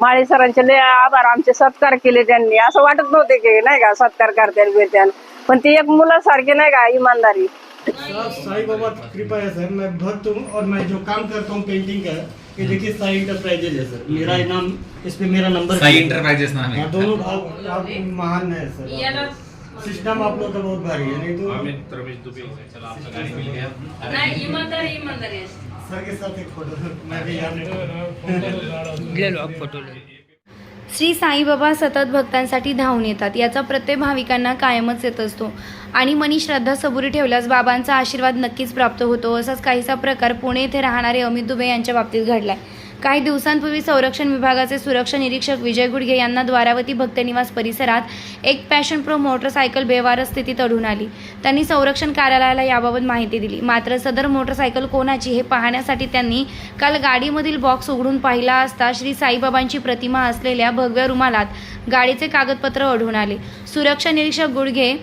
माळी सरांचे लय आभार आमचे सत्कार केले त्यांनी. असं वाटत नव्हते की नाही का सत्कार करते बिरत्यान. पण ती एक मुलासारखी नाही का इमानदारी. सर साई बाबा कृपा है सर मैं भक्त हूँ और मैं जो काम करता हूँ पेंटिंग का ये देखिए साई इंटरप्राइजेज है सर. मेरा नाम इस पे मेरा नंबर साई इंटरप्राइजेस नाम है हाँ, दोनों भाव आप महान है सर. सिस्टम आप लोग का बहुत भारी है नहीं तो अमित रमेश दुबे चला आपका गाड़ी मिल गया नाही इमानदारी इमानदारी आहे. फोटो श्री साईबाबा सतत भक्तांसाठी धावून येतात. याचा प्रत्येक भाविकांना कायमच येत असतो. आणि मनी श्रद्धा सबुरी ठेवल्यास बाबांचा आशीर्वाद नक्कीच प्राप्त होतो. असाच काहीसा प्रकार पुणे येथे राहणारे अमित दुबे यांच्या बाबतीत घडलाय. काही दिवसांपूर्वी संरक्षण विभागाचे सुरक्षा निरीक्षक विजय गुडघे यांना द्वारावती भक्तनिवास परिसरात एक पॅशन प्रो मोटरसायकल बेवारस स्थितीत आढळून आली. त्यांनी संरक्षण कार्यालयाला याबाबत माहिती दिली. मात्र सदर मोटरसायकल कोणाची हे पाहण्यासाठी त्यांनी काल गाडीमधील बॉक्स उघडून पाहिला असता श्री साईबाबांची प्रतिमा असलेल्या भगव्या रुमालात गाडीचे कागदपत्र आढळून आले. सुरक्षा निरीक्षक गुडघे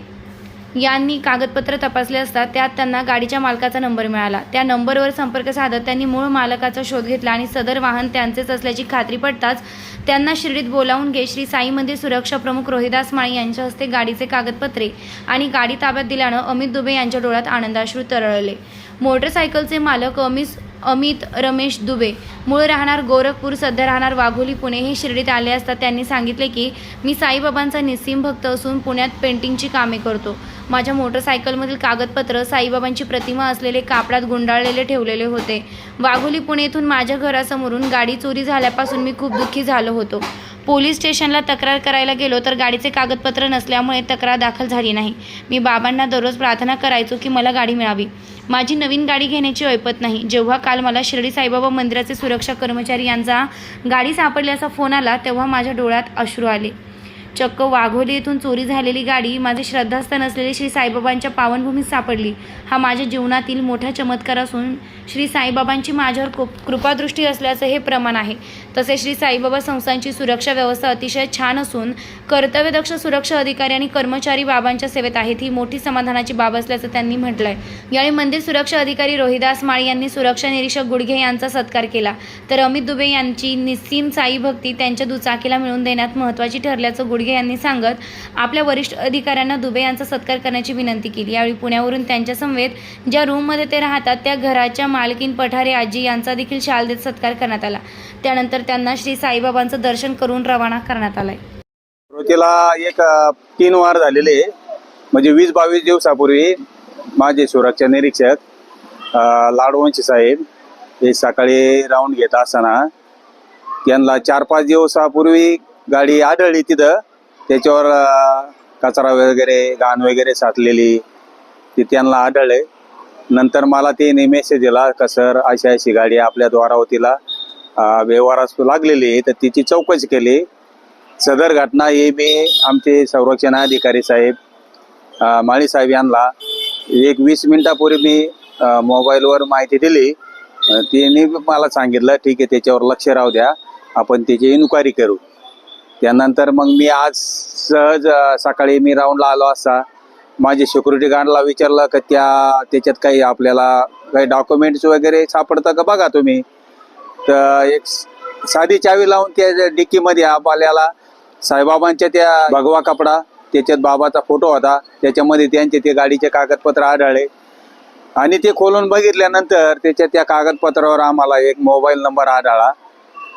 यांनी कागदपत्र तपासले असता त्यात त्यांना गाडीच्या मालकाचा नंबर मिळाला. त्या नंबरवर संपर्क साधत त्यांनी मूळ मालकाचा शोध घेतला आणि सदर वाहन त्यांचेच असल्याची खात्री पडताच त्यांना शिर्डीत बोलावून घे श्री साई मंदिर सुरक्षा प्रमुख रोहिदास माळी यांच्या हस्ते गाडीचे कागदपत्रे आणि गाडी ताब्यात दिल्यानं अमित दुबे यांच्या डोळ्यात आनंदाश्रू तरळले. मोटरसायकलचे मालक अमित अमित रमेश दुबे. मूळ राहणार गोरखपूर सध्या राहणार वाघोली पुणे. हे शिर्डीत आले असता त्यांनी सांगितले की मी साईबाबांचा निस्सीम भक्त असून पुण्यात पेंटिंगची कामे करतो. माझ्या मोटरसायकलमधील कागदपत्र साईबाबांची प्रतिमा असलेले कापडात गुंडाळलेले ठेवलेले होते. वाघोली पुणे येथून माझ्या घरासमोरून गाडी चोरी झाल्यापासून मी खूप दुःखी झालो होतो. पोलीस स्टेशनला तक्रार करायला गेलो तर गाडीचे कागदपत्र नसल्यामुळे तक्रार दाखल झाली नाही. मी बाबांना दररोज प्रार्थना करायचो की मला गाडी मिळावी. माझी नवीन गाडी घेण्याची ऐपत नाही. जेव्हा काल मला शिर्डी साईबाबा मंदिराचे सुरक्षा कर्मचारी यांचा गाडी सापडल्याचा फोन आला तेव्हा माझ्या डोळ्यात अश्रू आले. चक्क वाघोली येथून चोरी झालेली गाडी माझे श्रद्धास्थान असलेले श्री साईबाबांच्या पावनभूमीत सापडली. हा माझ्या जीवनातील मोठा चमत्कार असून श्री साईबाबांची माझ्यावर कृप- कृपादृष्टी असल्याचं हे प्रमाण आहे. तसे श्री साईबाबा संस्थांची सुरक्षा व्यवस्था अतिशय छान असून कर्तव्यदक्ष सुरक्षा अधिकारी आणि कर्मचारी बाबांच्या सेवेत आहेत ही मोठी समाधानाची बाब असल्याचं त्यांनी म्हटलं आहे यावेळी मंदिर सुरक्षा अधिकारी रोहिदास माळी यांनी सुरक्षा निरीक्षक गुडघे यांचा सत्कार केला. तर अमित दुबे यांची निस्सीम साई भक्ती त्यांच्या दुचाकीला मिळवून देण्यात महत्त्वाची ठरल्याचं गुडघे यांनी सांगत आपल्या वरिष्ठ अधिकाऱ्यांना दुबे यांचा सत्कार करण्याची विनंती केली. यावेळी पुण्यावरून त्यांच्या समवेत ज्या रूममध्ये ते राहतात त्या घराच्या मालकीन पठारे आजी यांचा देखील शाल देत सत्कार करण्यात आला. त्यानंतर त्यांना श्री साईबाबांचं दर्शन करून रवाना करण्यात आलाय. तिला एक तीन वार झालेले. म्हणजे वीस बावीस दिवसापूर्वी माझे सुरक्षा निरीक्षक लाडवंशी साहेब हे सकाळी राऊंड घेत असताना त्यांना चार पाच दिवसापूर्वी गाडी आढळली तिथं. त्याच्यावर कचरा वगैरे घाण वगैरे साचलेली ती त्यांना आढळले. नंतर मला त्याने मेसेज दिला का सर अशी अशी गाडी आपल्या द्वारावतीला व्यवहारास लागलेली आहे तर तिची चौकशी केली. सदर घटना हे मी आमचे संरक्षण अधिकारी साहेब माळी साहेब यांना एक वीस मिनिटापूर्वी मी मोबाईलवर माहिती दिली. त्यांनी मला सांगितलं ठीक आहे त्याच्यावर लक्ष राहू द्या. आपण त्याची इन्क्वायरी करू. त्यानंतर मग मी आज सहज सकाळी मी राऊंडला आलो असता माझे सिक्युरिटी गार्डला विचारलं का त्या त्याच्यात काही आपल्याला काही डॉक्युमेंट्स वगैरे सापडतं का बघा तुम्ही? तर एक साधी चावी लावून त्या डिक्कीमध्ये आपल्याला साईबाबांच्या त्या भगवा कपडा त्याच्यात बाबाचा फोटो होता. त्याच्यामध्ये त्यांचे ते गाडीचे कागदपत्र आढळले. आणि ते खोलून बघितल्यानंतर त्याच्या त्या कागदपत्रावर आम्हाला एक मोबाईल नंबर आढळला.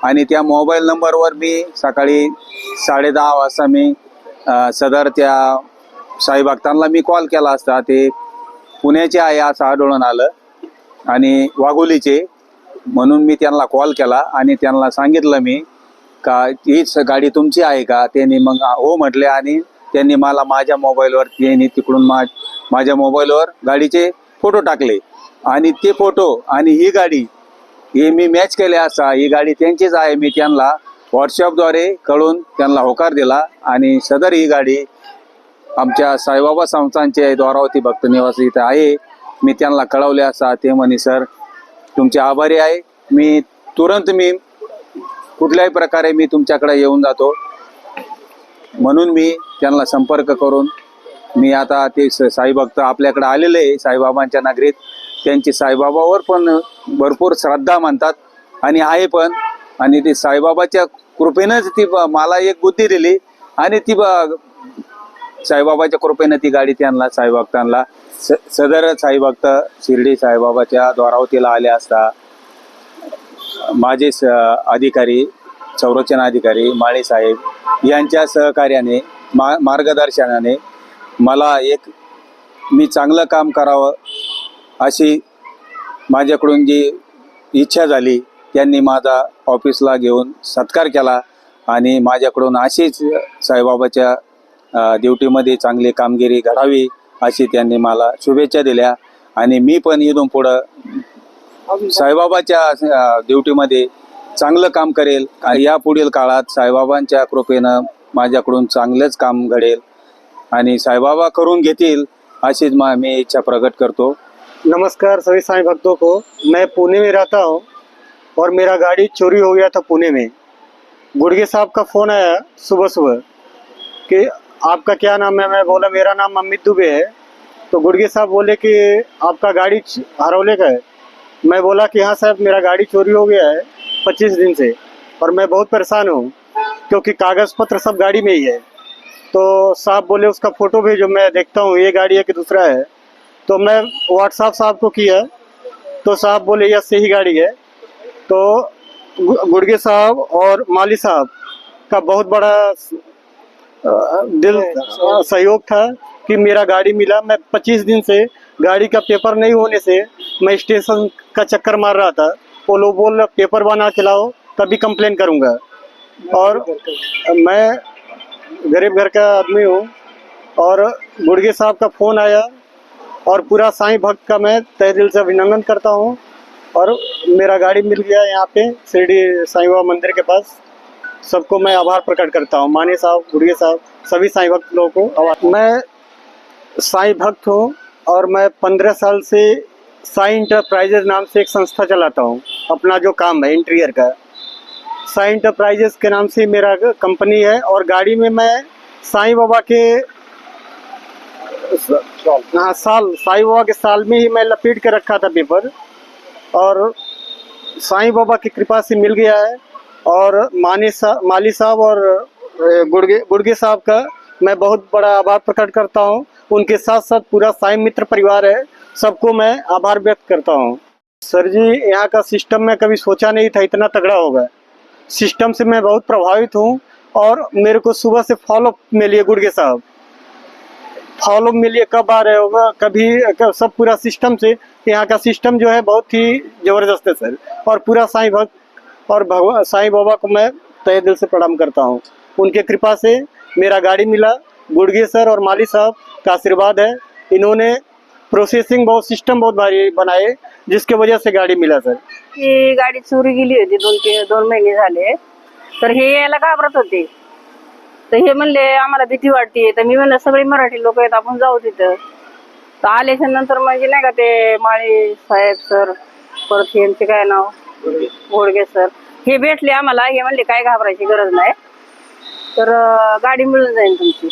आणि त्या मोबाईल नंबरवर मी सकाळी साडे दहा वाजता मी सदर त्या साई भक्तांना मी कॉल केला असता. ते पुण्याचे आहे असं आढळून आलं. आणि वाघोलीचे म्हणून मी त्यांना कॉल केला आणि त्यांना सांगितलं मी का हीच गाडी तुमची आहे का? त्यांनी मग हो म्हटले आणि त्यांनी मला माझ्या मोबाईलवर त्यांनी तिकडून मा माझ्या मोबाईलवर गाडीचे फोटो टाकले. आणि ते फोटो आणि ही गाडी हे मी मॅच केले असा ही गाडी त्यांचीच आहे मी त्यांना व्हॉट्सअपद्वारे कळून त्यांना होकार दिला. आणि सदर ही गाडी आमच्या साईबाबा संस्थांचे द्वारावती भक्त निवास इथं आहे. मी त्यांना कळवले असा ते म्हणे सर तुमचे आभारी आहे. मी तुरंत मी कुठल्याही प्रकारे मी तुमच्याकडे येऊन जातो. म्हणून मी त्यांना संपर्क करून मी आता ते स- साईभक्त आपल्याकडे आलेले आहे साईबाबांच्या नगरीत. त्यांची साईबाबावर पण भरपूर श्रद्धा मानतात आणि आहे पण. आणि ती साईबाबाच्या कृपेनंच ती मला एक बुद्धी दिली. आणि ती ब- साईबाबाच्या कृपेनं ती गाडी त्यांना साईभक्तांना स सदर साईभक्त शिर्डी साईबाबाच्या द्वारावतीला आले असता. माझे स अधिकारी संरक्षण अधिकारी माळे साहेब यांच्या सहकार्याने मा मार्गदर्शनाने मला एक मी चांगलं काम करावं अशी माझ्याकडून जी इच्छा झाली त्यांनी माझा ऑफिसला घेऊन सत्कार केला आणि माझ्याकडून अशीच साईबाबाच्या ड्युटीमध्ये चांगली कामगिरी घडावी अशी त्यांनी मला शुभेच्छा दिल्या आणि मी पण इथून पुढं साईबाबाच्या ड्युटीमध्ये चांगलं काम करेल. या पुढील काळात साईबाबांच्या कृपेनं माझ्याकडून चांगलंच काम घडेल आणि साईबाबा करून घेतील अशीच मा मी इच्छा प्रकट करतो. नमस्कार सभी साईं भक्तों को। मैं पुणे में रहता हूँ और मेरा गाड़ी चोरी हो गया था पुणे में। गुड़गे साहब का फ़ोन आया सुबह सुबह कि आपका क्या नाम है? मैं बोला, मेरा नाम अमित दुबे है। तो गुड़गे साहब बोले कि आपका गाड़ी हरौले का है। मैं बोला कि हाँ साहब, मेरा गाड़ी चोरी हो गया है पच्चीस दिन से और मैं बहुत परेशान हूँ क्योंकि कागज़ पत्र सब गाड़ी में ही है। तो साहब बोले, उसका फ़ोटो भेजो, मैं देखता हूँ, ये गाड़ी है कि दूसरा है। तो मैं व्हाट्सएप साहब को किया तो साहब बोले यह सही गाड़ी है। तो गुड़गे साहब और माली साहब का बहुत बड़ा दिल सहयोग था कि मेरा गाड़ी मिला। मैं 25 दिन से गाड़ी का पेपर नहीं होने से मैं स्टेशन का चक्कर मार रहा था। वो लोग बोल रहे पेपर बना के लाओ तभी कंप्लेन करूँगा। और मैं गरीब घर का आदमी हूँ और गुड़गे साहब का फ़ोन आया। और पूरा साईं भक्त का मैं तय दिल से अभिनंदन करता हूँ। और मेरा गाड़ी मिल गया यहाँ पे, शिरडी साईं बाबा मंदिर के पास। सबको मैं आभार प्रकट करता हूँ। माने साहब, गुड़िया साहब, सभी साईं भक्त लोगों को आभार। मैं साईं भक्त हूँ और मैं पंद्रह साल से साई इंटरप्राइजेज नाम से एक संस्था चलाता हूँ। अपना जो काम है इंटीरियर का। साई इंटरप्राइजेज के नाम से मेरा कंपनी है और गाड़ी में मैं साईं बाबा के हाँ साल, साईं बाबा के साल में ही मैं लपेट के रखा था पेपर। और साईं बाबा की कृपा से मिल गया है। और मानी सा, माली साहब और गुड़गे गुड़गे साहब का मैं बहुत बड़ा आभार प्रकट करता हूँ। उनके साथ साथ पूरा साईं मित्र परिवार है। सबको मैं आभार व्यक्त करता हूँ। सर जी, यहाँ का सिस्टम मैं कभी सोचा नहीं था, इतना तगड़ा होगा। सिस्टम से मैं बहुत प्रभावित हूँ। और मेरे को सुबह से फॉलो मिलिए गुड़गे साहब। फॉलो मिलिए कब आ रहे होगा, कभी, क- सब पूरा सिस्टम से, यहाँ का सिस्टम जो है बहुत ही ज़बरदस्त है सर। और पूरा साईं भक्त और भगवान साईं बाबा को मैं तय दिल से प्रणाम करता हूँ। उनके कृपा से मेरा गाड़ी मिला। गुड़गे सर और माली साहब का आशीर्वाद है। इन्होंने प्रोसेसिंग बहुत सिस्टम बहुत भारी बनाए, जिसके वजह से गाड़ी मिला सर। ती गाडी चोरी गेली होती दोन तीन दोन महिने झाले, तर हे घाबरत होते. तर हे म्हणले आम्हाला भीती वाटते तर मी म्हणलं सगळे मराठी लोक आहेत आपण जाऊ तिथं. तर आल्याच्यानंतर म्हणजे नाही का ते माळी साहेब सर परत यांचे काय नाव? गोडगे सर. हे भेटले आम्हाला हे म्हणले काय घाबरायची गरज नाही. तर गाडी मिळून जाईल तुमची.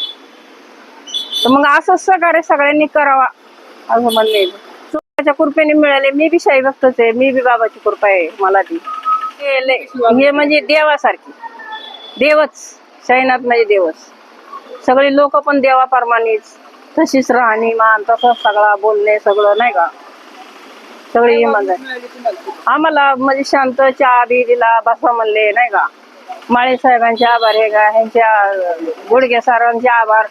तर मग असंच सगळे सगळ्यांनी करावा असं म्हणले. चुकाच्या कृपेने मिळाले. मी बी शाही भक्तच आहे. मी बी बाबाची कृपा आहे मला ती हे हे म्हणजे देवासारखी. देवच. शाहीनाथ म्हणजे देवच सगळे लोक पण देवाप्रमाणेच तशीच राहणीमान तसंच सगळा बोलणे सगळं नाही का? सगळी इमानदार. आम्हाला म्हणजे शांत चहा बी दिला बसा म्हणले नाही का? माळे साहेबांचे आभार आहे का? ह्यांच्या गुडगे सरांचे आभार.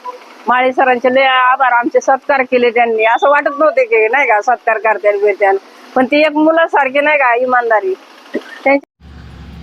माळे सरांचे लय आभार. आमचे सत्कार केले त्यांनी. असं वाटत नव्हते की नाही का सत्कार बिरत्याल पण ती एक मुलासारखी नाही का इमानदारी. त्यांची